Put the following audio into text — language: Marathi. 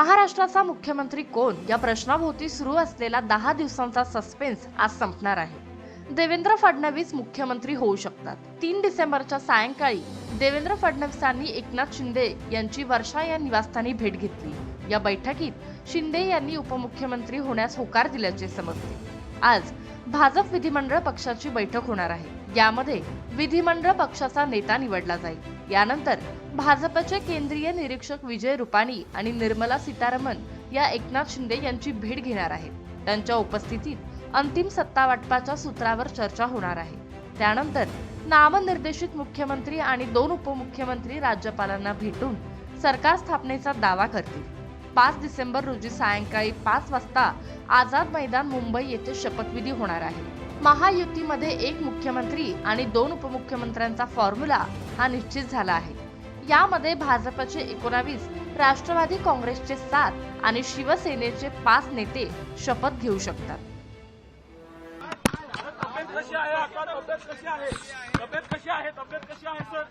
महाराष्ट्राचा मुख्यमंत्री कोण? या प्रश्नाभोवती सुरू असलेला दहा दिवसांचा सस्पेन्स आज संपणार आहे. देवेंद्र फडणवीस मुख्यमंत्री होऊ शकतात. तीन डिसेंबरच्या सायंकाळी देवेंद्र फडणवीसांनी एकनाथ शिंदे यांची वर्षा या निवासस्थानी भेट घेतली. या बैठकीत शिंदे यांनी उपमुख्यमंत्री होण्यास होकार दिल्याचे समजते. आज भाजप विधिमंडळ पक्षाची बैठक होणार आहे. यामध्ये विधिमंडळ पक्षाचा नेता निवडला जाईल. यानंतर भाजपचे केंद्रीय निरीक्षक विजय रुपाणी आणि निर्मला सीतारामन या एकनाथ शिंदे यांची भेट घेणार आहेत. त्यांच्या उपस्थितीत अंतिम सत्ता वाटपाच्या सूत्रावर चर्चा होणार आहे. त्यानंतर नामनिर्देशित मुख्यमंत्री आणि दोन उपमुख्यमंत्री राज्यपालांना भेटून सरकार स्थापनेचा दावा करतील. पाच डिसेंबर रोजी सायंकाळी पाच वाजता आझाद मैदान मुंबई येथे शपथविधी होणार आहे. महायुतीमध्ये एक मुख्यमंत्री आणि दोन उपमुख्यमंत्र्यांचा फॉर्म्युला हा निश्चित झाला आहे. यामध्ये भाजपचे एकोणावीस राष्ट्रवादी काँग्रेसचे सात आणि शिवसेनेचे पाच नेते शपथ घेऊ शकतात. तब्येत कशी आहे? तब्येत कशी आहे? सर?